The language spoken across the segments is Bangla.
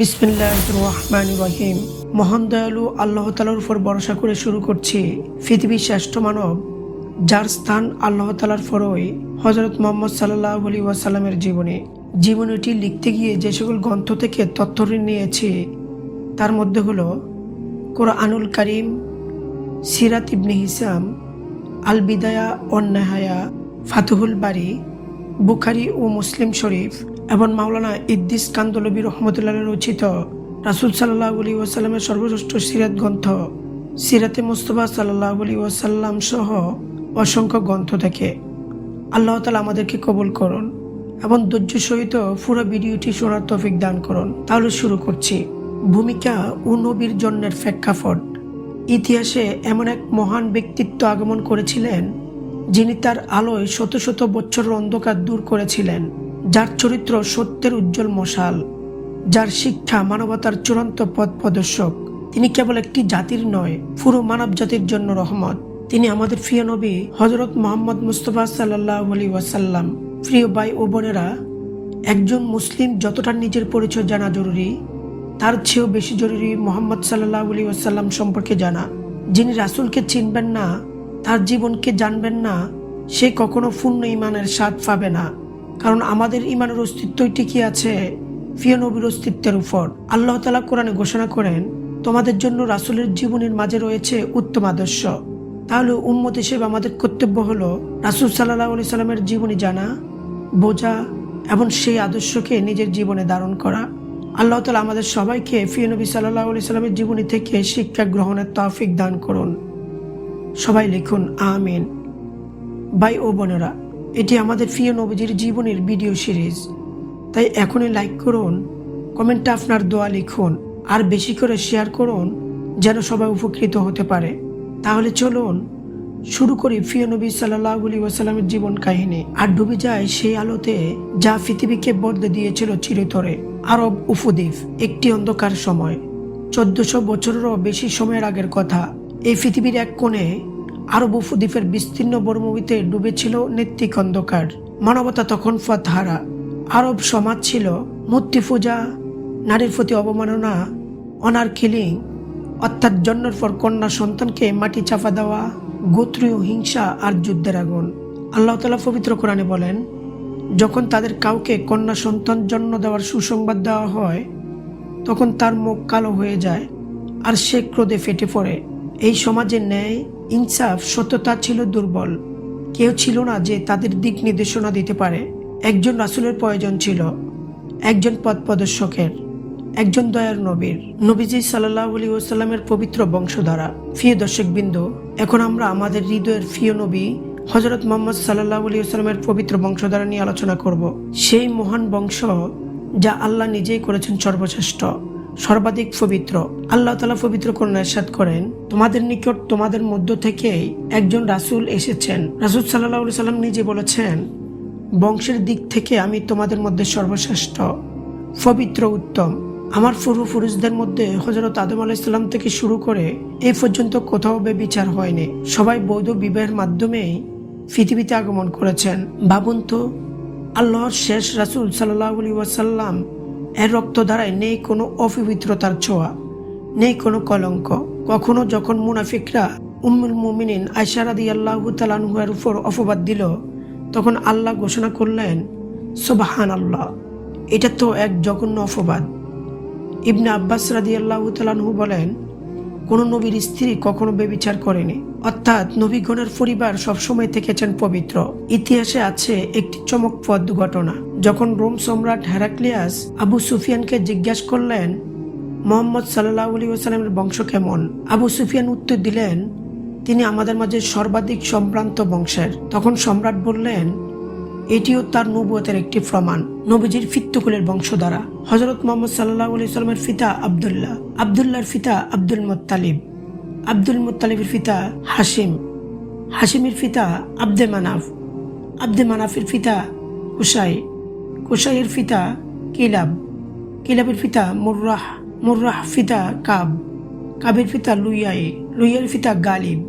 বিসমিল্লাহ রহমান রহিম মহান দয়ালু আল্লাহ তালার উপর ভরসা করে শুরু করছি পৃথিবীর শ্রেষ্ঠ মানব, যার স্থান আল্লাহ তালার ফরই হজরত মোহাম্মদ সাল্লাহ আলী ওয়াসাল্লামের জীবনে। জীবনীটি লিখতে গিয়ে যে সকল গ্রন্থ থেকে তথ্য ঋণ নিয়েছি, তার মধ্যে হলো কোরআনুল করিম, সিরাত ইবনে হিসাম আল বিদায়া অন্যাহায়া ফাতুহুল বাড়ি বুখারি ও মুসলিম শরীফ এবং মাওলানা ইদ্দিস কান্দলবী রহমতুল্লাহ রচিত রাসুল সাল্লাহ আলী ওয়াসাল্লামের সর্বশ্রেষ্ঠ সিরাত গ্রন্থ। সিরাতে মুস্তফা সাল্লাহ আলী ওয়াসাল্লাম সহ অসংখ্য গ্রন্থ থেকে। আল্লাহ তালা আমাদেরকে কবুল করুন এবং ধৈর্য সহিত পুরো ভিডিওটি শোনার তৌফিক দান করুন। তাহলে শুরু করছি। ভূমিকা ও নবীর জন্যের প্রেক্ষাপট। ইতিহাসে এমন এক মহান ব্যক্তিত্ব আগমন করেছিলেন যিনি তার আলোয় শত শত বছরের অন্ধকার দূর করেছিলেন। যার চরিত্র সত্যের উজ্জ্বল মশাল, যার শিক্ষা মানবতার চূড়ান্ত পথ প্রদর্শক। তিনি কেবল একটি জাতির নয়, পুরো মানব জাতির জন্য রহমত। তিনি আমাদের প্রিয় নবী হজরত মোহাম্মদ মুস্তফা সাল্লাহ ওয়াসাল্লাম। প্রিয় ভাই ও বোনেরা, একজন মুসলিম যতটা নিজের পরিচয় জানা জরুরি, তার চেয়েও বেশি জরুরি মোহাম্মদ সাল্লাহ আলী ওয়াসাল্লাম সম্পর্কে জানা। যিনি রাসূলকে চিনবেন না, তার জীবনকে জানবেন না, সে কখনো পূর্ণ ইমানের স্বাদ পাবে না। কারণ আমাদের ইমানের অস্তিত্বই টিকে আছে প্রিয় নবীর অস্তিত্বের উপর। আল্লাহ তালা কোরআনে ঘোষণা করেন, তোমাদের জন্য রাসূলের জীবনের মাঝে রয়েছে উত্তম আদর্শ। তাহলে উম্মত হিসেবে আমাদের কর্তব্য হলো রাসূল সাল্লাহ আলি সাল্লামের জীবনী জানা, বোঝা এবং সেই আদর্শকে নিজের জীবনে ধারণ করা। আল্লাহ তালা আমাদের সবাইকে ফিয়ে নবী সাল্লাহ আলি সাল্লামের জীবনী থেকে শিক্ষা গ্রহণের তৌফিক দান করুন। সবাই লিখুন, আমিন। ভাই ও বোনেরা এটি আমাদের প্রিয় নবীজির জীবনের ভিডিও সিরিজ। তাই এখনই লাইক করুন, কমেন্টে আপনার দোয়া লিখুন, আর বেশি করে শেয়ার করুন, যেন সবাই উপকৃত হতে পারে। তাহলে চলুন, শুরু করি প্রিয় নবী সাল্লাহ আলী ওয়াসাল্লামের জীবন কাহিনী। আর ডুবে যায় সেই আলোতে, যা পৃথিবীকে বদলে দিয়েছিল চিরতরে। আরব উপদ্বীপ, একটি অন্ধকার সময়। চোদ্দশো বছরেরও বেশি সময়ের আগের কথা। এই পৃথিবীর এক কোণে আরব উপদ্বীপের বিস্তীর্ণ বর্মভূমিতে ডুবেছিল নেত্রিক অন্ধকার। মানবতা তখন ফতহারা। আরব সমাজ ছিল মূর্তি পূজা নারীর প্রতি অবমাননা অনার কিলিং অর্থাৎ জন্মের পর কন্যা সন্তানকে মাটি চাপা দেওয়া, গোত্রীয় হিংসা আর যুদ্ধের আগুন। আল্লাহ তালা পবিত্র কোরআনে বলেন, যখন তাদের কাউকে কন্যা সন্তান জন্ম দেওয়ার সুসংবাদ দেওয়া হয়, তখন তার মুখ কালো হয়ে যায় আর সে ক্রোধে ফেটে পড়ে। এই সমাজে ন্যায় ইনসাফ সত্যতা ছিল দুর্বল। কেউ ছিল না যে তাদের দিক নির্দেশনা দিতে পারে। একজন রাসুলের প্রয়োজন ছিল। একজন পথ প্রদর্শকের একজন দয়ার নবীর। নবীজি সাল্লাহ আলী ওসাল্লামের পবিত্র বংশধারা। ফিয়ে দর্শক বিন্দু এখন আমরা আমাদের হৃদয়ের ফিয় নবী হজরত মোহাম্মদ সাল্লাহ আলী ওসাল্লামের পবিত্র বংশধারা নিয়ে আলোচনা করব। সেই মহান বংশ যা আল্লাহ নিজেই করেছেন সর্বশ্রেষ্ঠ। সর্বাধিক পবিত্র। আল্লাহ তালা পবিত্র করুন এরশাদ করেন, তোমাদের নিকট তোমাদের মধ্য থেকেই একজন রাসূল এসেছেন। রাসূল সাল্লাহ সাল্লাম নিজে বলেছেন, বংশের দিক থেকে আমি তোমাদের মধ্যে সর্বশ্রেষ্ঠ, পবিত্র, উত্তম। আমার পূর্বপুরুষদের মধ্যে হজরত আদম আলাইসাল্লাম থেকে শুরু করে এ পর্যন্ত কোথাও বিচার হয়নি। সবাই বৌদ্ধ বিবাহের মাধ্যমেই পৃথিবীতে আগমন করেছেন। ভাবুন তো, আল্লাহর শেষ রাসুল সাল্লাহ আলী ওয়াসাল্লাম এর রক্ত দ্বারায় নেই কোনো অপবিত্রতার ছোঁয়া, নেই কোনো কলঙ্ক। কখনো যখন মুনাফিকরা উম্মুল মুমিনিন আয়সারাদি আল্লাহ তালানহুয়ের উপর অপবাদ দিল, তখন আল্লাহ ঘোষণা করলেন সোবাহান আল্লাহ এটা তো এক জঘন্য অপবাদ। ইবনে আব্বাস রাদি আল্লাহ তালানহু বলেন, কোনো নবীর স্ত্রী কখনো বেবিচার করেনি। অর্থাৎ নবীগণের পরিবার সবসময় থেকেছেন পবিত্র। ইতিহাসে আছে একটি চমকপ্রদ ঘটনা। যখন রোম সম্রাট হেরাক্লিয়াস আবু সুফিয়ানকে জিজ্ঞাসা করলেন, মোহাম্মদ সাল্লাহ আলী ওসালামের বংশ কেমন? আবু সুফিয়ান উত্তর দিলেন, তিনি আমাদের মাঝে সর্বাধিক সম্ভ্রান্ত বংশের। তখন সম্রাট বললেন, এটিও তার নবুয়তের একটি প্রমাণ, নবীজির ফিত্তুকুলের বংশধারা। হজরত মোহাম্মদ সাল্লাহ আলি সাল্লামের ফিতা আবদুল্লাহ, আবদুল্লাহর ফিতা আব্দুল মোত্তালিব। আব্দুল মোত্তালিবের ফিতা হাসিম হাসিমের ফিতা আব্দে মানাফ। আব্দে মানাফের ফিতা কুসাই কুসাইয়ের ফিতা কিলাব। কিলাবের ফিতা মুর্রাহ। মুর্রাহ ফিতা কাব। কাবের ফিতা লুইয়াই। লুইয়ার ফিতা গালিব।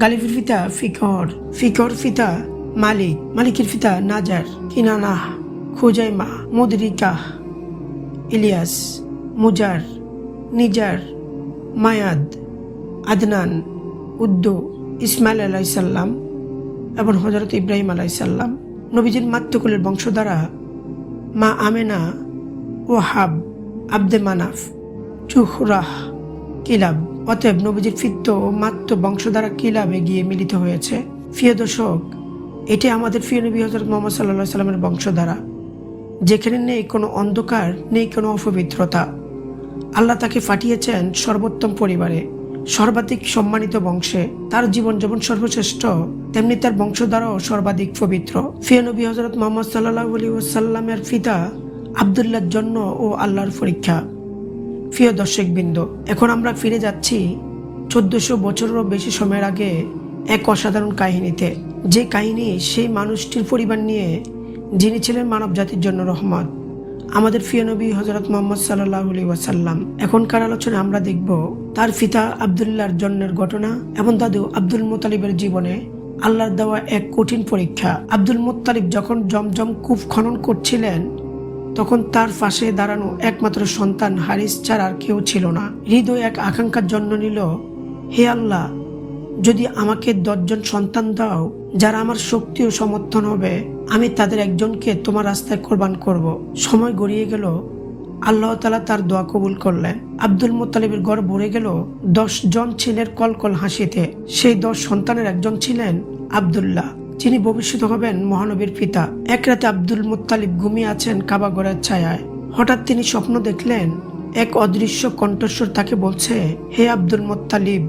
গালিবের ফিতা ফিকর ফিকর ফিতা মালিক। মালিকের ফিতা নাজার। কিনানাহ। খুজাইমা। মুদরিকা ইলিয়াস। মুজার। নিজার। মায়াদ। আদনান, উদ্দু, ইসমাইল আলাইসাল্লাম এবং হজরত ইব্রাহিম আলাইসাল্লাম নবীজির মাতৃকুলের বংশধারা মা আমেনা ওহাব আব্দে মানাফ, চুহরাহ কিলাব। অতএব নবীজির ফিত্ত ও মাত্র বংশধারা কিলাবে গিয়ে মিলিত হয়েছে। প্রিয় দর্শক, এটি আমাদের প্রিয় নবী হজরত মোহাম্মদ সাল্লাহ সাল্লামের বংশধারা। যেখানে নেই কোনো অন্ধকার, নেই কোনো অপবিত্রতা। আল্লাহ তাকে পাঠিয়েছেন সর্বোত্তম পরিবারে। সর্বাধিক সম্মানিত বংশে তার জীবন যেমন সর্বশ্রেষ্ঠ, তেমনি তার বংশধারাও সর্বাধিক পবিত্র। ফিয়া নবী হজরত মোহাম্মদ সাল্লাহ আলী ওসাল্লামের ফিতা আবদুল্লার জন্য ও আল্লাহর পরীক্ষা। প্রিয় দর্শকবৃন্দ, এখন আমরা ফিরে যাচ্ছি চোদ্দশো বছরেরও বেশি সময়ের আগে এক অসাধারণ কাহিনীতে। যে কাহিনী সেই মানুষটির পরিবার নিয়ে, যিনি ছিলেন মানব জাতির জন্য রহমত। আমাদের প্রিয় নবী হজরত মোহাম্মদ সাল্লাহ ওয়াসাল্লাম। এখনকার আলোচনায় আমরা দেখব তার পিতা আবদুল্লাহর জন্মের ঘটনা এবং দাদু আব্দুল মোতালিবের জীবনে আল্লাহর দেওয়া এক কঠিন পরীক্ষা। আব্দুল মোত্তালিব যখন জমজম কূপ খনন করছিলেন, তখন তার পাশে দাঁড়ানো একমাত্র সন্তান হারিস ছাড়া আর কেউ ছিল না। হৃদয় এক আকাঙ্ক্ষার জন্ম নিল, হে আল্লাহ, যদি আমাকে দশজন সন্তান দাও যারা আমার শক্তি ও সমর্থন হবে, আমি তাদের একজনকে তোমার রাস্তায় কোরবান করব। সময় গড়িয়ে গেল, আল্লাহ তালা তার দোয়া কবুল করলেন। আব্দুল মোতালিবের গড় ভরে গেল দশ জন ছেলের কলকল হাসিতে। সেই দশ সন্তানের একজন ছিলেন আবদুল্লাহ, যিনি ভবিষ্যৎ হবেন মহানবীর পিতা। এক রাতে আব্দুল মুত্তালিব ঘুমিয়ে আছেন কাবাগরের ছায়ায়। হঠাৎ তিনি স্বপ্ন দেখলেন, এক অদৃশ্য কণ্ঠস্বর তাকে বলছে, হে আব্দুল মুত্তালিব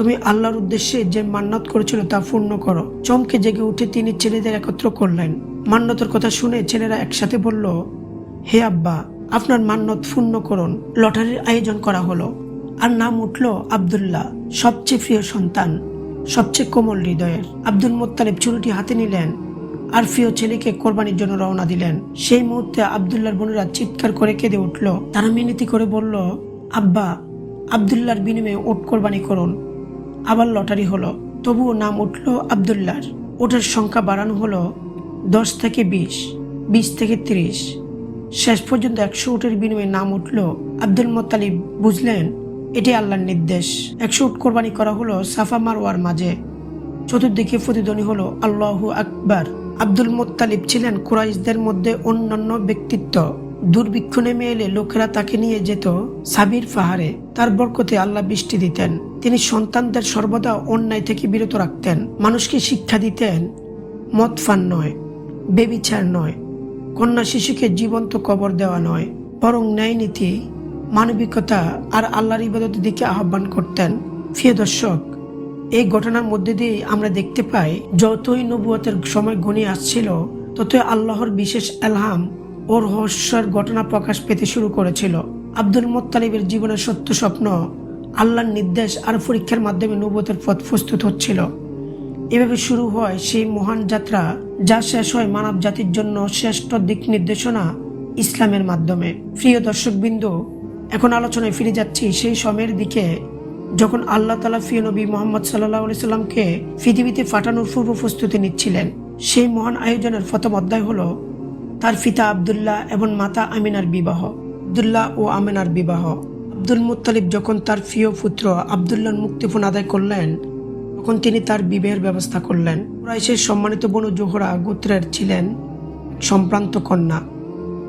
তুমি আল্লাহর উদ্দেশ্যে যে মান্নত করেছিল তা পূর্ণ করো। চমকে জেগে উঠে তিনি ছেলেদের একত্র করলেন। মান্নতের কথা শুনে ছেলেরা একসাথে বলল, হে আব্বা, আপনার মান্নত পূর্ণ করুন। লটারির আয়োজন করা হলো। আর নাম উঠল আবদুল্লাহ, সবচেয়ে প্রিয় সন্তান, সবচেয়ে কোমল হৃদয়ের। আব্দুল মোত্তালিব ছুরিটি হাতে নিলেন আর প্রিয় ছেলেকে কোরবানির জন্য রওনা দিলেন। সেই মুহূর্তে আবদুল্লাহর বোনেরা চিৎকার করে কেঁদে উঠল। তারা মিনতি করে বলল, আব্বা, আবদুল্লাহর বিনিময়ে ওট কোরবানি করুন। আবার লটারি হলো। তবুও নাম উঠল আবদুল্লাহর। ওটার সংখ্যা বাড়ানো হলো দশ থেকে বিশ বিশ থেকে তিরিশ। শেষ পর্যন্ত একশো উটের বিনিময়ে নাম উঠল আব্দুল মোত্তালিব। বুঝলেন এটি আল্লাহর নির্দেশ। একশো উট কোরবানি করা হলো সাফা মারওয়ার মাঝে। চতুর্দিকে প্রতিধ্বনি হলো আল্লাহু আকবার। আব্দুল মোত্তালিব ছিলেন কুরাইশদের মধ্যে অন্যান্য ব্যক্তিত্ব। দুর্ভিক্ষ নেমে এলে লোকেরা তাকে নিয়ে যেত সাবির পাহাড়ে। তার বরকতে আল্লাহ বৃষ্টি দিতেন। তিনি সন্তানদের সর্বদা অন্যায় থেকে বিরত রাখতেন। মানুষকে শিক্ষা দিতেন, মদ ফান নয়, বেবিচার নয়, কন্যা শিশুকে জীবন্ত কবর দেওয়া নয়, বরং ন্যায় নীতি মানবিকতা আর আল্লাহর ইবাদতের দিকে আহ্বান করতেন। প্রিয় দর্শক, এই ঘটনার মধ্যে দিয়ে আমরা দেখতে পাই, যতই নবুয়তের সময় ঘনিয়ে আসছিল, ততই আল্লাহর বিশেষ এলহাম ও রহস্যের ঘটনা প্রকাশ পেতে শুরু করেছিল। আব্দুল মোত্তালিবের জীবনের সত্য স্বপ্ন, আল্লাহর নির্দেশ আর পরীক্ষার মাধ্যমে নবুয়তের পথ প্রস্তুত হচ্ছিল। এভাবে শুরু হয় সেই মহান যাত্রা, যা শেষ হয় মানব জাতির জন্য শ্রেষ্ঠ দিক নির্দেশনা ইসলামের মাধ্যমে। প্রিয় দর্শকবৃন্দ, এখন আলোচনায় ফিরে যাচ্ছি সেই সময়ের দিকে, যখন আল্লাহ তালা ফিয় নবী মোহাম্মদ সাল্লাহ আলি সাল্লামকে পৃথিবীতে পাঠানোর পূর্ব প্রস্তুতি নিচ্ছিলেন। সেই মহান আয়োজনের প্রথম অধ্যায় হলো তার পিতা আবদুল্লাহ এবং মাতা আমিনার বিবাহ। আবদুল্লাহ ও আমিনার বিবাহ। আব্দুল মুত্তালিব যখন তার প্রিয় পুত্র আবদুল্লাহর মুক্তিপণ আদায় করলেন, তখন তিনি তার বিবাহের ব্যবস্থা করলেন। কুরাইশের সম্মানিত বনু জোহরা গোত্রের ছিলেন সম্প্রান্ত কন্যা,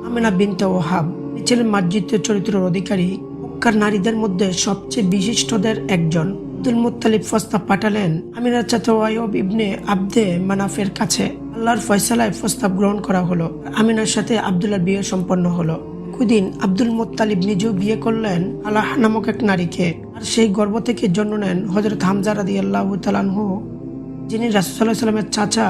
আমিনা বিনতে ওহাব ছিলেন মার্জিত চরিত্রের অধিকারী। মক্কার নারীদের মধ্যে সবচেয়ে বিশিষ্টদের একজন। আব্দুল মুত্তালিব প্রস্তাব পাঠালেন আমিনার চাচা ওয়াইব ইবনে আবদে মানাফের কাছে। আল্লাহর ফয়সালায় প্রস্তাব গ্রহণ করা হলো। আমিনার সাথে আবদুল্লার বিয়ে সম্পন্ন হলো। কুদিন আব্দুল মোত্তালিব নিজেও বিয়ে করলেন আল্লাহ নামক এক নারীকে। আর সেই গর্ব থেকে জন্ম নেন হজরত হামজা রাদি আল্লাহ তালানহু যিনি রাসুসাল্লাহ সাল্লামের চাচা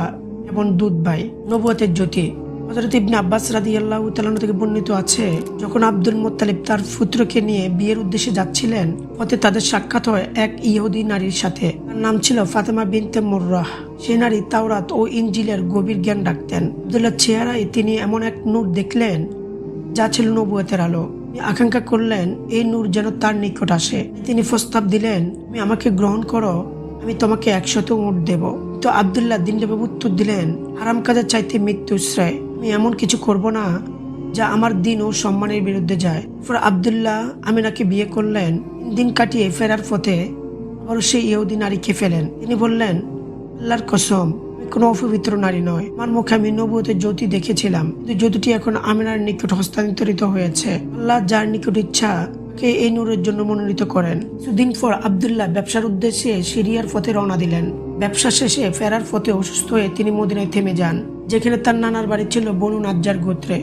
এবং দুধ ভাই নবুয়তের জ্যোতি। হজরত ইবনে আব্বাস রাদি আল্লাহ তালান থেকে বর্ণিত আছে, যখন আব্দুল মোত্তালিব তার পুত্রকে নিয়ে বিয়ের উদ্দেশ্যে যাচ্ছিলেন, পথে তাদের সাক্ষাৎ হয় এক ইহুদি নারীর সাথে। তার নাম ছিল ফাতেমা বিনতে মোর্রাহ। সে নারী তাওরাত ও ইঞ্জিলের গভীর জ্ঞান রাখতেন। আবদুল্লাহ চেহারায় তিনি এমন এক নূর দেখলেন, যা ছিল নবুয়তের আলো। আকাঙ্ক্ষা করলেন, এই নূর যেন তার নিকট আসে। তিনি প্রস্তাব দিলেন, তুমি আমাকে গ্রহণ করো, আমি তোমাকে একশত উঠ দেব। তো আবদুল্লাহ দিনবাবু উত্তর দিলেন, হারাম কাজের চাইতে মৃত্যু শ্রেয়। আমি এমন কিছু করব না যা আমার দিন ও সম্মানের বিরুদ্ধে যায়। এরপর আবদুল্লাহ আমিনাকে বিয়ে করলেন, দিন কাটিয়ে ফেরার পথে আবার সেই ইহুদি নারীকে ফেলেন। তিনি বললেন, আল্লাহর কসম কোনো অপবিত্র নারী নয়। আমার মুখে আমি নবুয়তের জ্যোতি দেখেছিলাম জ্যোতিটি এখন আমিনার নিকট হস্তান্তরিত হয়েছে। আল্লাহ যার নিকট ইচ্ছা কে এই নূরের জন্য মনোনীত করেন। কিছুদিন পর আবদুল্লাহ ব্যবসার উদ্দেশ্যে সিরিয়ার পথে রওনা দিলেন। ব্যবসা শেষে ফেরার পথে অসুস্থ হয়ে তিনি মদিনায় থেমে যান। যেখানে তার নানার বাড়ি ছিল বনু নাজ্জার গোত্রে,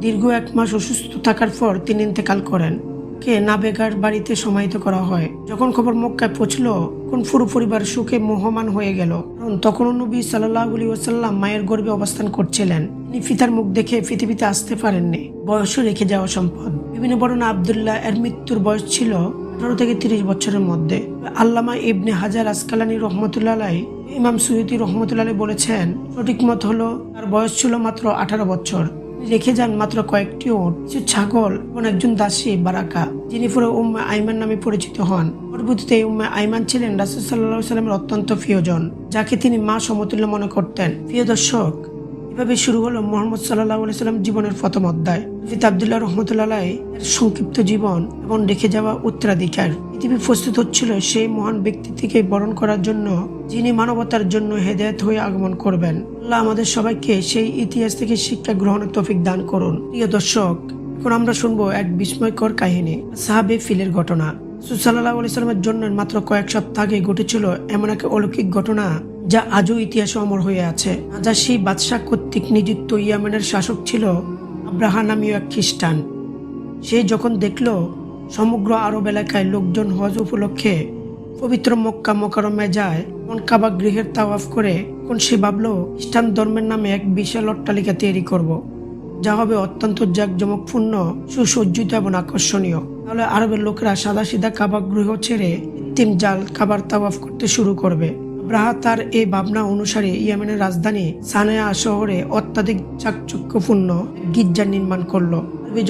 দীর্ঘ এক মাস অসুস্থ থাকার পর তিনি ইন্তেকাল করেন। কে নাবেগার বাড়িতে সমাহিত করা হয়। যখন খবর মক্কায় পৌঁছল, কোন পুরো পরিবার সুখে মোহমান হয়ে গেল। কারণ তখনও নবী সাল্লাহ ওসাল্লাম মায়ের গর্ভে অবস্থান করছিলেন। তিনি পিতার মুখ দেখে পৃথিবীতে আসতে পারেননি। বয়সও রেখে যাওয়া সম্পদ। বিভিন্ন বর্ণনা আবদুল্লাহ এর মৃত্যুর বয়স ছিল আঠারো থেকে তিরিশ বছরের মধ্যে। আল্লামা ইবনে হাজার আসকালানি রহমতুল্লাহ ইমাম সৈয়দি রহমতুল্লাহ বলেছেন, সঠিক মত হলো তার বয়স ছিল মাত্র আঠারো বছর। রেখে যান মাত্র কয়েকটি ওট। কিছু ছাগল এবং একজন দাসী বারাকা, যিনি পরে উম্মা আইমান নামে পরিচিত হন। পরবর্তীতে উম্মে আইমান ছিলেন রাসুল সাল্লাহ সাল্লামের অত্যন্ত প্রিয়জন, যাকে তিনি মা সমতুল্য মনে করতেন। প্রিয় দর্শক এভাবে শুরু হলো মোহাম্মদ সাল্লাহ সাল্লাম জীবনের প্রথম অধ্যায়। পিতা আবদুল্লাহ রহমতুল্লাহ সংক্ষিপ্ত জীবন এবং রেখে যাওয়া উত্তরাধিকার। পৃথিবী প্রস্তুত হচ্ছিল সেই মহান ব্যক্তি থেকে বরণ করার জন্য, যিনি মানবতার জন্য হেদায়ত হয়ে আগমন করবেন। আল্লাহ আমাদের সবাইকে সেই ইতিহাস থেকে শিক্ষা গ্রহণের তৌফিক দান করুন। প্রিয় দর্শক, এখন আমরা শুনব এক বিস্ময়কর কাহিনী, সাহাবে ফিলের ঘটনা। সুসাল্লাহ আলাইসালামের জন্য মাত্র কয়েক সপ্তাহ আগে ঘটেছিল এমন এক অলৌকিক ঘটনা। যা আজও ইতিহাসে অমর হয়ে আছে। নাজাসি বাদশাহ কর্তৃক নিযুক্ত ইয়ামেনের শাসক ছিল আব্রাহা নামীয় এক খ্রিস্টান। সে যখন দেখল সমগ্র আরব এলাকায় লোকজন হজ উপলক্ষে পবিত্র মক্কা মকরমে যায় কোন কাবা গৃহের তাওয়াফ করে কোন সে ভাবলো, খ্রিস্টান ধর্মের নামে এক বিশাল অট্টালিকা তৈরি করব। যা হবে অত্যন্ত জাঁকজমকপূর্ণ, সুসজ্জিত এবং আকর্ষণীয়। তাহলে আরবের লোকেরা সাদা সিধা কাবা গৃহ ছেড়ে কৃত্রিম জাল খাবার তাওয়াফ করতে শুরু করবে। আব্রাহা তার এই ভাবনা অনুসারে ইয়েমেনের রাজধানী সানেয়া শহরে অত্যাধিক চাকচক্যপূর্ণ গির্জা নির্মাণ করল।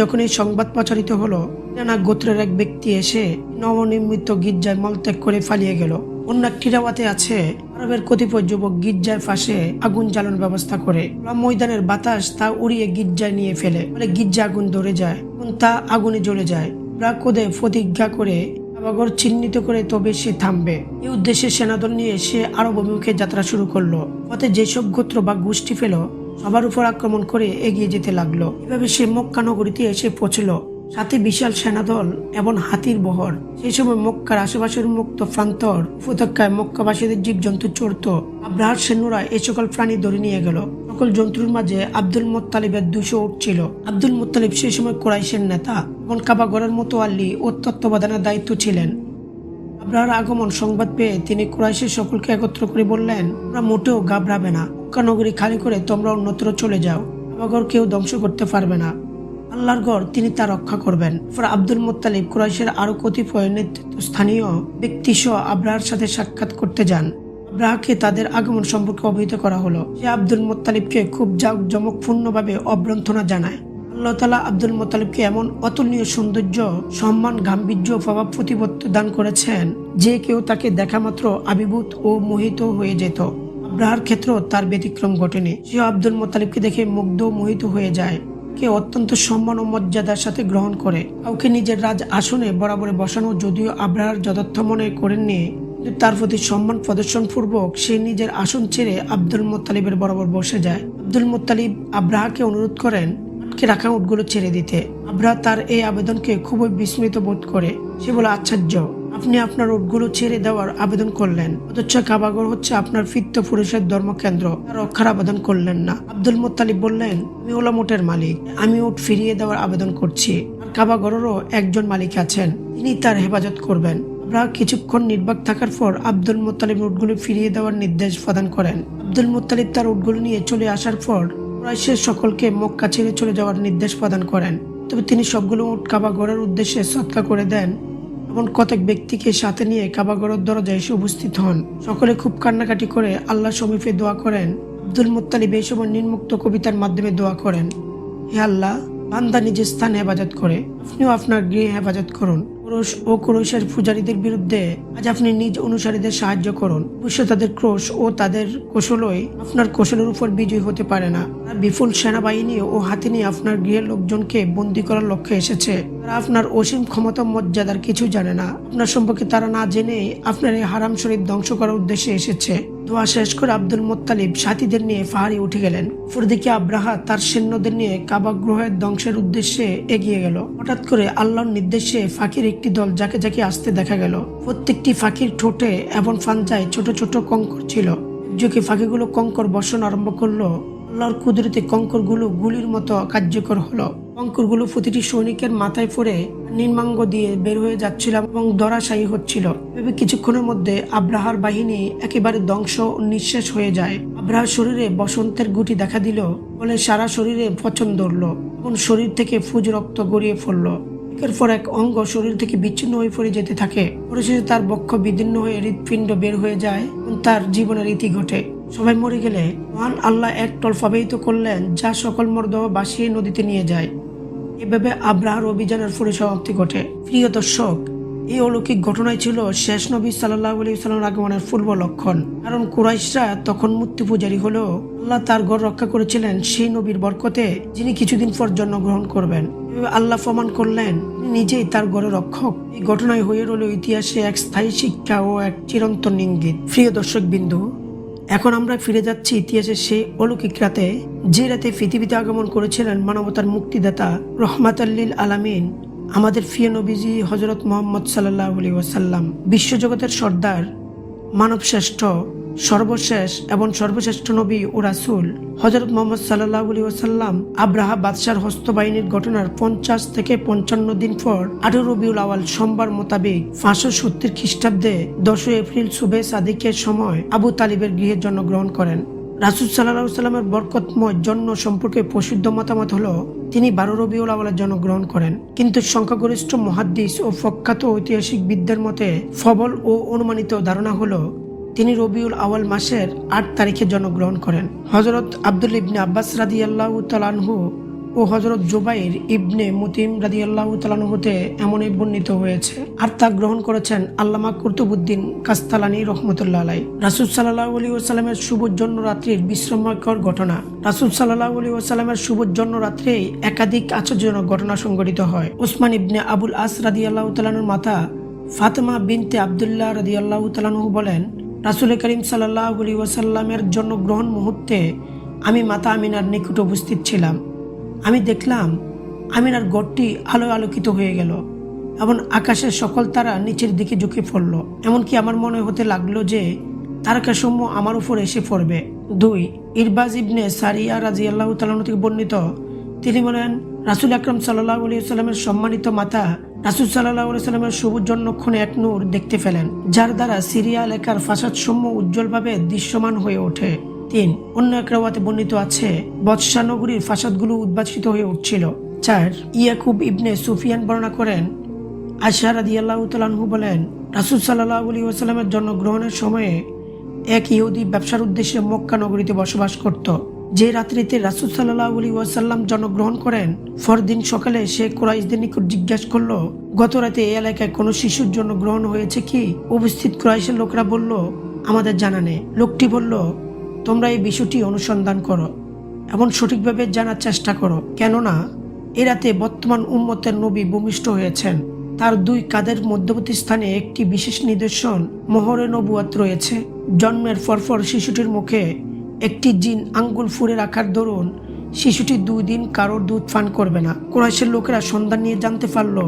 যখন এই সংবাদ প্রচারিত হলো, নানা গোত্রের এক ব্যক্তি এসে নবনির্মিত গির্জায় মলত্যাগ করে ফালিয়ে গেল। অন্য একটি আছে, আরবের কতিপয় যুবক গির্জার পাশে আগুন জ্বালানোর ব্যবস্থা করে। ময়দানের বাতাস তা উড়িয়ে গির্জায় নিয়ে ফেলে, ফলে গির্জা আগুন ধরে যায় এবং তা আগুনে জ্বলে যায়। ব্রাকোদে প্রতিজ্ঞা করে কাবাগর চিহ্নিত করে তবে সে থামবে। এই উদ্দেশ্যে সেনাদল নিয়ে সে আরব অভিমুখে যাত্রা শুরু করল। পথে যেসব গোত্র বা গোষ্ঠী ফেল, সবার উপর আক্রমণ করে এগিয়ে যেতে লাগল। এভাবে সে মক্কা নগরীতে এসে পৌঁছলো। সাথে বিশাল সেনাদল এবং হাতির বহর। সেই সময় মক্কার আশেপাশের মুক্ত প্রান্তর, উপত্যকায় মক্কাবাসীদের জীবজন্তু চড়ত। আব্রাহার সৈন্যরা এই সকল প্রাণী ধরে নিয়ে গেল। সকল জন্তুর মাঝে আব্দুল মোত্তালিবের দুশো উঠ ছিল। আব্দুল মোত্তালিব সেই সময় কোরাইশের নেতা এবং কাবাগরের মতো আল্লি ও তত্ত্বাবধানের দায়িত্ব ছিলেন। আব্রাহার আগমন সংবাদ পেয়ে তিনি কুরাইশের সকলকে একত্র করে বললেন আমরা মোটেও ঘাবড়াবে না। মক্কা নগরী খালি করে তোমরা অন্যত্র চলে যাও। কাবাগর কেউ ধ্বংস করতে পারবে না। আল্লাহর গড় তিনি তা রক্ষা করবেন। এরপর আব্দুল মোত্তালিব কুরাইশের আরও কতিপয় নেতৃত্ব স্থানীয় ব্যক্তি সহ আব্রাহার সাথে সাক্ষাৎ করতে যান। আব্রাহাকে তাদের আগমন সম্পর্কে অবহিত করা হলো। সে আব্দুল মোত্তালিবকে খুব জাঁকজমকপূর্ণভাবে অভ্যর্থনা জানায়। আল্লাহ তালা আব্দুল মোতালিবকে এমন অতুলনীয় সৌন্দর্য, সম্মান, গাম্ভীর্য প্রভাব প্রতিপত্ত দান করেছেন যে কেউ তাকে দেখা মাত্র আবিভূত ও মোহিত হয়ে যেত। আব্রাহার ক্ষেত্রেও তার ব্যতিক্রম ঘটেনি। সে আব্দুল মোতালিবকে দেখে মুগ্ধ মোহিত হয়ে যায়। কে অত্যন্ত সম্মান ও মর্যাদার সাথে গ্রহণ করে কাউকে নিজের রাজ আসনে বরাবরে বসানো যদিও আব্রাহার যথার্থ মনে করেননি তার প্রতি সম্মান প্রদর্শন পূর্বক সে নিজের আসন ছেড়ে আব্দুল মোত্তালিবের বরাবর বসে যায়। আব্দুল মোত্তালিব আব্রাহাকে অনুরোধ করেন আটকে রাখা উটগুলো ছেড়ে দিতে। আব্রাহা তার এই আবেদনকে খুবই বিস্মিত বোধ করে। সে বলে, আশ্চর্য। আপনি আপনার উটগুলো ছেড়ে দেওয়ার আবেদন করলেন। অথচ কাবাগর হচ্ছে আপনার ফিত্ত পুরুষের ধর্মকেন্দ্র। রক্ষার আবেদন করলেন না। আব্দুল মোত্তালিব বললেন, আমি ওলামোটের মালিক। আমি উট ফিরিয়ে দেওয়ার আবেদন করছি। কাবাগরেরও একজন মালিক আছেন। তিনি তার হেফাজত করবেন। আব্রাহা কিছুক্ষণ নির্বাক থাকার পর আব্দুল মোত্তালিব উটগুলো ফিরিয়ে দেওয়ার নির্দেশ প্রদান করেন। আব্দুল মোত্তালিব তার উটগুলো নিয়ে চলে আসার পর কুরাইশের সকলকে মক্কা ছেড়ে চলে যাওয়ার নির্দেশ প্রদান করেন। তবে তিনি সবগুলো উট কাবাগরের উদ্দেশ্যে সৎকা করে দেন। এমন কতক ব্যক্তিকে সাথে নিয়ে কাবাগরের দরজায় এসে উপস্থিত হন। সকলে খুব কান্নাকাটি করে আল্লাহ সমীপে দোয়া করেন। আব্দুল মুতালিব এই সময় নির্মুক্ত কবিতার মাধ্যমে দোয়া করেন। হে আল্লাহ, বান্দা নিজের স্থানে হেফাজত করে। আপনিও আপনার গৃহে হেফাজত করুন। ক্রোশ ও ক্রোশের পূজারীদের বিরুদ্ধে আজ আপনি নিজ অনুসারীদের সাহায্য করুন। অবশ্য তাদের ক্রোশ ও তাদের কৌশলই আপনার কৌশলের উপর বিজয়ী হতে পারে না। বিপুল সেনাবাহিনী ও হাতে নিয়ে আপনার গৃহের লোকজনকে বন্দি করার লক্ষ্যে এসেছে। তারা আপনার অসীম ক্ষমতা মর্যাদার কিছু জানে না। আপনার সম্পর্কে তারা না জেনেই আপনার এই হারাম শরীফ ধ্বংস করার উদ্দেশ্যে এসেছে। দোয়া শেষ করে আব্দুল মোত্তালিব সাথীদের নিয়ে পাহাড়ে উঠে গেলেন। ফুরদিকে আব্রাহা তার সৈন্যদের নিয়ে কাবা গ্রহের ধ্বংসের উদ্দেশ্যে এগিয়ে গেল। হঠাৎ করে আল্লাহর নির্দেশে ফাঁকির একটি দল যাকে যাকে আসতে দেখা গেল। প্রত্যেকটি ফাঁকির ঠোঁটে এবং ফাঞ্জায় ছোট ছোট কঙ্কর ছিল। যুগে ফাঁকিগুলো কঙ্কর বর্ষণ আরম্ভ করল আল্লাহর কুদরতে কঙ্করগুলো গুলির মতো কার্যকর হলো। কঙ্করগুলো প্রতিটি সৈনিকের মাথায় পড়ে নির্মাঙ্গ দিয়ে বের হয়ে যাচ্ছিল এবং দরাশায়ী হচ্ছিল। ভেবে কিছুক্ষণের মধ্যে আব্রাহার বাহিনী একেবারে ধ্বংস নিঃশেষ হয়ে যায়। আব্রাহার শরীরে বসন্তের গুটি দেখা দিল, ফলে সারা শরীরে পচন ধরলো এবং শরীর থেকে ফুজ রক্ত গড়িয়ে পড়ল। একের পর এক অঙ্গ শরীর থেকে বিচ্ছিন্ন হয়ে পড়ে যেতে থাকে। পরিশেষে তার বক্ষ বিদীর্ণ হয়ে হৃৎপিণ্ড বের হয়ে যায় এবং তার জীবনের ইতি ঘটে। সবাই মরে গেলে মহান আল্লাহ এক টল প্রবাহিত করলেন যা সকল মর্দহ বাসিয়ে নদীতে নিয়ে যায়। এভাবে আব্রাহার অভিযানের ফলে পরিসমাপ্তি ঘটে। প্রিয় দর্শক, এই অলৌকিক ঘটনায় ছিল শেষ নবী সাল্লাহ আলী সাল্লামের আগমনের পূর্ব লক্ষণ। কারণ কুরাইশরা তখন মূর্তি পূজারী হলেও আল্লাহ তার ঘর রক্ষা করেছিলেন সেই নবীর বরকতে, যিনি কিছুদিন পর জন্মগ্রহণ করবেন। আল্লাহ প্রমাণ করলেন নিজেই তার ঘরের রক্ষক। এই ঘটনায় হয়ে রইল ইতিহাসে এক স্থায়ী শিক্ষা ও এক চিরন্তন ইঙ্গিত। প্রিয় দর্শক বিন্দু এখন আমরা ফিরে যাচ্ছি ইতিহাসের সেই অলৌকিক রাতে, যে রাতে পৃথিবীতে আগমন করেছিলেন মানবতার মুক্তিদাতা রহমাত আল্লিল আলামিন, আমাদের ফিয় নবীজি হজরত মোহাম্মদ সাল্লাহ আলী ওয়াসাল্লাম, বিশ্বজগতের সর্দার মানব শ্রেষ্ঠ সর্বশেষ এবং সর্বশ্রেষ্ঠ নবী ও রাসুল হজরত মোহাম্মদ সাল্লাহ আলী ওসাল্লাম আব্রাহা বাদশার হস্তবাহিনীর ঘটনার পঞ্চাশ থেকে পঞ্চান্ন দিন পর আঠারো রবিউল আওয়াল সোমবার মোতাবেক পাঁচশো সত্তর খ্রিস্টাব্দে দশই এপ্রিল সুবে সাদিকের সময় আবু তালিবের গৃহের গৃহে জন্মগ্রহণ করেন। রাসুল সাল্লাহ সাল্লামের বরকতময় জন্ম সম্পর্কে প্রসিদ্ধ মতামত হল, তিনি বারো রবিউল আওয়ালের জন্মগ্রহণ করেন। কিন্তু সংখ্যাগরিষ্ঠ মহাদ্দিস ও প্রখ্যাত ঐতিহাসিক বিদ্যার মতে ফবল ও অনুমানিত ধারণা হলো তিনি রবিউল আওয়াল মাসের আট তারিখে জন্মগ্রহণ করেন। হজরত আব্দুল ইবনে আব্বাস রাদি আল্লাহ তালানহু ও হজরত জুবাইর ইবনে মুতিম রাদি আল্লাহ তালানহুতে এমনই বর্ণিত হয়েছে। আর তা গ্রহণ করেছেন আল্লামা কুরতুবুদ্দিন কাস্তালানি রহমতুল্লাহ আলাই রাসুল সাল্লাহ আলী ওসালামের শুভ জন্ম রাত্রির বিশ্রময়কর ঘটনা। রাসুল সাল্লাহ আলী ওসালামের শুভ জন্ম রাত্রে একাধিক আশ্চর্যজনক ঘটনা সংঘটিত হয়। ওসমান ইবনে আবুল আস রাদি আল্লাহ তালানুর মাথা ফাতেমা বিনতে আবদুল্লাহ রাদি আল্লাহ তালানহু বলেন রাসুল করিম সাল্লাহ ওয়াসাল্লামের জন্মগ্রহণ মুহূর্তে আমি মাতা আমিনার নিকট উপস্থিত ছিলাম। আমি দেখলাম আমিনার গড়টি আলোয় আলোকিত হয়ে গেল এবং আকাশের সকল তারা নিচের দিকে ঝুঁকে পড়ল। এমনকি আমার মনে হতে লাগল যে তারকাসমূহ আমার উপর এসে পড়বে। দুই, ইরবাজ ইবনে সারিয়া রাজি আল্লাহ থেকে বর্ণিত, তিনি বলেন, রাসুল আকরম সাল্লাহ আলী সাল্লামের সম্মানিত মাতা রাসুল সাল্লাহ সাল্লামের সবুজ জন্মক্ষণে এক নূর দেখতে ফেলেন যার দ্বারা সিরিয়া এলাকার ফাসাদ সমূহ উজ্জ্বলভাবে দৃশ্যমান হয়ে ওঠে। তিন, অন্য এক রেওয়াতে বর্ণিত আছে বৎসা নগরীর ফাসাদগুলো উদ্ভাসিত হয়ে উঠছিল। চার, ইয়াকুব ইবনে সুফিয়ান বর্ণনা করেন আশা রাদি আল্লাহ বলেন, রাসুল সাল্লাহ আলী ওসালামের জন্মগ্রহণের সময়ে এক ইহুদি ব্যবসার উদ্দেশ্যে মক্কা নগরীতে বসবাস করত। যে রাত্রিতে রাসুল সাল্লাহ আলী ওয়াসাল্লাম জন্মগ্রহণ করেন, পরদিন সকালে সে কোরাইশদের নিকট জিজ্ঞাসা করল, গত রাতে এই এলাকায় কোনো শিশুর জন্য গ্রহণ হয়েছে কি? উপস্থিত ক্রাইশের লোকরা বলল, আমাদের জানা নেই। লোকটি বলল, তোমরা এই বিষয়টি অনুসন্ধান করো এবং সঠিকভাবে জানার চেষ্টা করো। কেননা, এ রাতে বর্তমান উম্মতের নবী ভূমিষ্ঠ হয়েছেন। তার দুই কাদের মধ্যবর্তী স্থানে একটি বিশেষ নিদর্শন, মোহরে নবুয়াত রয়েছে। জন্মের পরপর শিশুটির মুখে একটি জিন আঙ্গুল ফুঁড়ে রাখার দরুন শিশুটি দুই দিন কারোর দুধ পান করবে না। কুরাইশের লোকেরা সন্ধান নিয়ে জানতে পারল,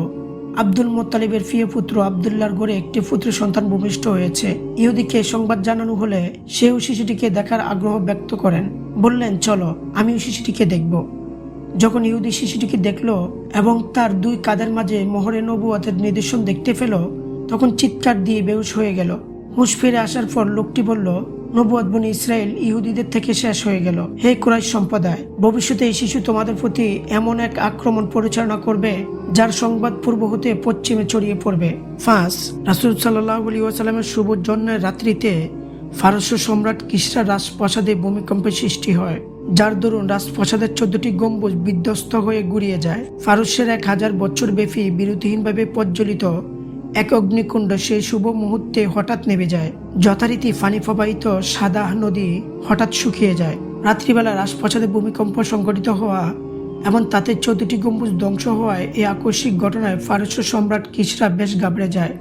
আব্দুল মোত্তালিবের প্রিয় পুত্র আবদুল্লার ঘরে একটি পুত্র সন্তান ভূমিষ্ঠ হয়েছে। ইহুদিকে সংবাদ জানানো হলে সেও শিশুটিকে দেখার আগ্রহ ব্যক্ত করেন। বললেন, চলো, আমিও শিশুটিকে দেখব। যখন ইহুদি শিশুটিকে দেখল এবং তার দুই কাদের মাঝে মোহরে নবুয়াতের নিদর্শন দেখতে পেল, তখন চিৎকার দিয়ে বেউস হয়ে গেল। হুঁশ ফিরে আসার পর লোকটি বলল নবুয়াদ বনি ইসরায়েল ইহুদিদের থেকে শেষ হয়ে গেল। হে কুরাইশ সম্প্রদায়, ভবিষ্যতে এই শিশু তোমাদের প্রতি এমন এক আক্রমণ পরিচালনা করবে, যার সংবাদ পূর্ব হতে পশ্চিমে ছড়িয়ে পড়বে। ফাঁস, রাসুল সাল্লাহ আলী শুভ জন্মের রাত্রিতে ফারস্য সম্রাট কিসরা রাজপ্রাসাদে ভূমিকম্পের সৃষ্টি হয়, যার দরুন রাজপ্রাসাদের চোদ্দটি গম্বুজ বিধ্বস্ত হয়ে গুড়িয়ে যায়। ফারস্যের এক হাজার বছর ব্যাপী বিরতিহীনভাবে প্রজ্বলিত এক অগ্নিকুণ্ড সেই শুভ মুহূর্তে হঠাৎ নেমে যায়। যথারীতি ফানি প্রবাহিত সাদা নদী হঠাৎ শুকিয়ে যায়। রাত্রিবেলা রাজপ্রাসাদে ভূমিকম্প সংঘটিত হওয়া এবং তাতে চৌদ্দটি গম্বুজ ধ্বংস হওয়ায় এই আকস্মিক ঘটনায় ফারস্য সম্রাট কিসরা বেশ গাবড়ে যায়।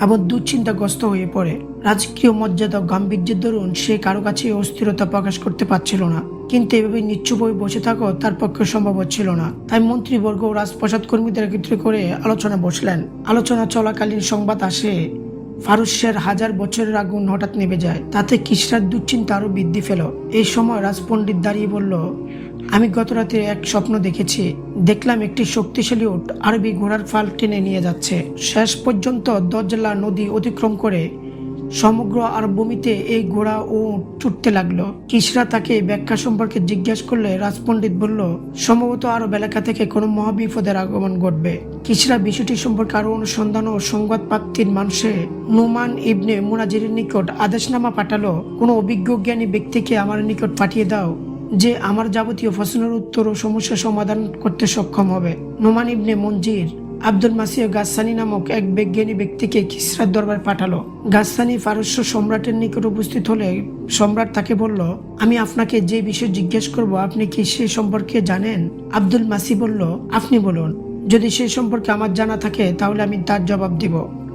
এবং দুশ্চিন্তাগ্রস্ত হয়ে পড়ে। রাজকীয় মর্যাদা গাম্ভীর্যের দরুন সে কারও কাছে অস্থিরতা প্রকাশ করতে পারছিল না। কিন্তু এভাবে নিচ্ছুপ হয়ে বসে থাকা তার পক্ষে সম্ভব হচ্ছিল না। তাই মন্ত্রীবর্গ ও রাজপ্রসাদ কর্মীদের একত্রে করে আলোচনা বসলেন। আলোচনা চলাকালীন সংবাদ আসে ফারুসের হাজার বছরের আগুন হঠাৎ নেমে যায়। তাতে কিসরার দুশ্চিন্তা আরও বৃদ্ধি পেল। এই সময় রাজপণ্ডিত দাঁড়িয়ে বলল, আমি গত রাতে এক স্বপ্ন দেখেছি। দেখলাম একটি শক্তিশালী উট আরবি ঘোড়ার ফাল টেনে নিয়ে যাচ্ছে। শেষ পর্যন্ত দজলা নদী অতিক্রম করে সমগ্র আরব ভূমিতে এই ঘোড়া ও ছুটতে লাগল। কিসরা তাকে ব্যাখ্যা সম্পর্কে জিজ্ঞাসা করলে রাজপণ্ডিত বলল, সম্ভবত আরব এলাকা থেকে কোনো মহাবিপদের আগমন ঘটবে। কিসরা বিষয়টি সম্পর্কে আরও অনুসন্ধান ও সংবাদ প্রাপ্তির মানুষে নুমান ইবনে মুনাজিরের নিকট আদেশনামা পাঠালো, কোনো অভিজ্ঞ জ্ঞানী ব্যক্তিকে আমার নিকট পাঠিয়ে দাও, যে আমার যাবতীয় প্রশ্নের উত্তর ও সমস্যা সমাধান করতে সক্ষম হবে। নোমান ইবনে মঞ্জির আব্দুল মাসিহ গাসানি নামক এক বিজ্ঞানী ব্যক্তিকে কিসরার দরবারে পাঠালো। গাসানি ফারস্য সম্রাটের নিকট উপস্থিত হলে সম্রাট তাকে বলল, আমি আপনাকে যে বিষয় জিজ্ঞেস করব, আপনি কি সে সম্পর্কে জানেন? আব্দুল মাসি বলল, আপনি বলুন। যদি সে সম্পর্কে আমার জানা থাকে, তাহলে আমি তার জবাব দিব।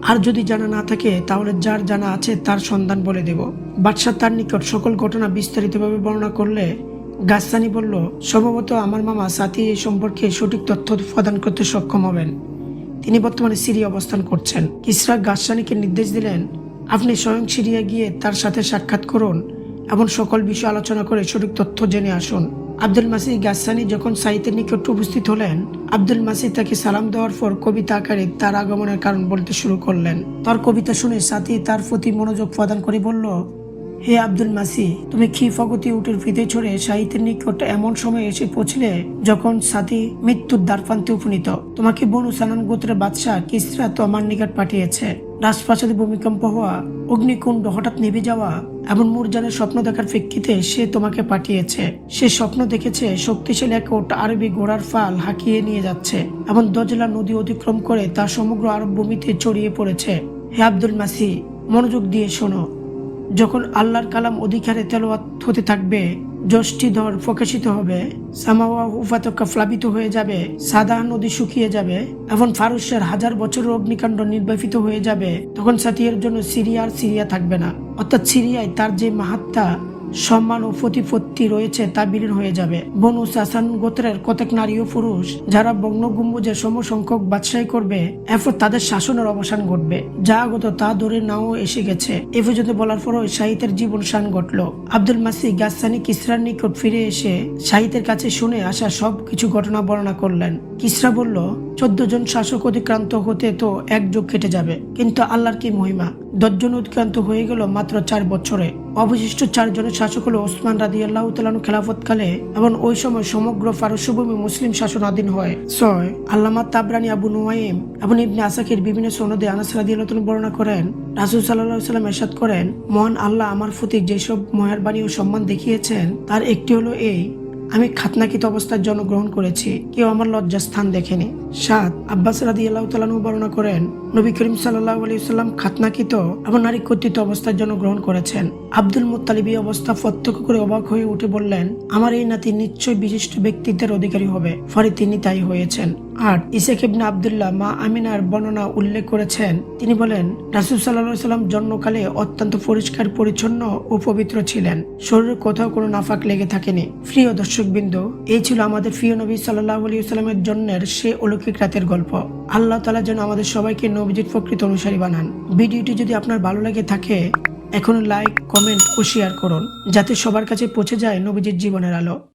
আর যদি জানা না থাকে, তাহলে যার জানা আছে, তার সন্ধান বলে দেব। বাদশাহ তার নিকট সকল ঘটনা বিস্তারিতভাবে বর্ণনা করলে গাছসানি বলল, সম্ভবত আমার মামা সাথী এই সম্পর্কে সঠিক তথ্য প্রদান করতে সক্ষম হবেন। তিনি বর্তমানে সিরিয়া অবস্থান করছেন। ইসরা গাছসানিকে নির্দেশ দিলেন, আপনি স্বয়ং সিরিয়া গিয়ে তার সাথে সাক্ষাৎ করুন এবং সকল বিষয় আলোচনা করে সঠিক তথ্য জেনে আসুন। আব্দুল মাসি গাছসানি যখন সাইতের নিকট উপস্থিত হলেন, আব্দুল মাসি তাকে সালাম দেওয়ার পর কবিতা আকারে তার আগমনের কারণ বলতে শুরু করলেন। তার কবিতা শুনে সাথী তার প্রতি মনোযোগ প্রদান করে বলল হে আব্দুল মাসি, তুমি খিফগতি উটের ফিতে ছড়ে সাহিত্যের নিকট এমন সময় এসে পৌঁছলে যখন সাথী মৃত্যুর দ্বারপ্রান্তে উপনীত? তোমাকে বনু সানান গোত্রের বাদশাহ কিসরা তো আমার নিকট পাঠিয়েছে। রাজপ্রাসাদে ভূমিকম্প হওয়া, অগ্নিকুণ্ড হঠাৎ নেভে যাওয়া, এমন মুরজানের স্বপ্ন দেখার প্রেক্ষিতে সে তোমাকে পাঠিয়েছে। সে স্বপ্ন দেখেছে শক্তিশালী এক ওট আরবি ঘোড়ার ফাল হাঁকিয়ে নিয়ে যাচ্ছে। এমন দজলা নদী অতিক্রম করে তা সমগ্র আরব ভূমিতে ছড়িয়ে পড়েছে। হে আব্দুল মাসি, মনোযোগ দিয়ে শোনো। যখন আল্লাহর কালাম অধিকারে তেলোয়াত হতে থাকবে যষ্টিধর প্রকাশিত হবে, সামাওয়া উপাতকা প্লাবিত হয়ে যাবে, সাদা নদী শুকিয়ে যাবে, এবং ফারুসের হাজার বছরের অগ্নিকাণ্ড নির্বাপিত হয়ে যাবে, তখন সাথিয়ার জন্য সিরিয়া আর সিরিয়া থাকবে না। অর্থাৎ সিরিয়ায় তার যে মাহাত্মা সম্মান ও প্রতিপত্তি রয়েছে, তা বিলীন হয়ে যাবে। বনু সাসান গোত্রের কতক নারী ও পুরুষ, যারা বগ্ন গম্বুজের সম সংখ্যক বাদশাহী করবে, এরপর তাদের শাসনের অবসান ঘটবে। যা আগত, তা ধরে নাও এসে গেছে। এ পর্যন্ত বলার পরও শাহিতের জীবন শান ঘটল। আব্দুল মাসি গাছসানি কিসরার নিকট ফিরে এসে শাহিতের কাছে শুনে আসা সব কিছু ঘটনা বর্ণনা করলেন। কিসরা বলল চোদ্দ জন শাসক অতিক্রান্ত হতে তো এক যুগ কেটে যাবে। কিন্তু আল্লাহর কি মহিমা? দশজন অতিক্রান্ত হয়ে গেল মাত্র চার বছরে। অবশিষ্ট চারজনের শাসক হলো ওসমান রাদি আল্লাহ তালানু খেলাফতকালে এবং ওই সময় সমগ্র ফারস্যভূমি মুসলিম শাসনাধীন হয়। ছয়, আল্লামা তাবরানি আবু নুয়াইম এবং ইবনে আসাকির বিভিন্ন সনদে আনাস রাদি আল্লাহ বর্ণনা করেন, রাসুল সাল্লাহ সাল্লাম এরশাদ করেন, মহান আল্লাহ আমার প্রতি যেসব মহারবাণী ও সম্মান দেখিয়েছেন, তার একটি হলো এই আমি খাতনাকিত অবস্থার জন্মগ্রহণ করেছি। কেউ আমার লজ্জাস্থান দেখেনি। সাত আব্বাস রাদি আল্লাহ তালানু বর্ণনা করেন, নবী করিম সাল্লাহ আলী সাল্লাম খাতনাকিত এবং নারী কর্তৃত্ব অবস্থার জন্মগ্রহণ করেছেন। আব্দুল মুতালিব এই অবস্থা প্রত্যক্ষ করে অবাক হয়ে উঠে বললেন, আমার এই নাতি নিশ্চয় বিশিষ্ট ব্যক্তিত্বের অধিকারী হবে। ফলে তিনি তাই হয়েছেন। আট ইসেক ইবনে আবদুল্লাহ মা আমিনার বর্ণনা উল্লেখ করেছেন। তিনি বলেন, রাসুল সাল্লাহ সাল্লাম জন্মকালে অত্যন্ত পরিষ্কার, পরিচ্ছন্ন ও পবিত্র ছিলেন। শরীরে কোথাও কোনো নাফাক লেগে থাকেনি। প্রিয় দর্শক বিন্দু এই ছিল আমাদের প্রিয় নবী সাল্লাহ আলী সাল্লামের জন্মের সে অলৌকিক রাতের গল্প। আল্লাহ তালা যেন আমাদের সবাইকে নবজিৎ প্রকৃত অনুসারী বানান। ভিডিওটি যদি আপনার ভালো লাগে থাকে এখন লাইক কমেন্ট ও শেয়ার করুন যাতে সবার কাছে পৌঁছে যায় নবীজির জীবনের আলো।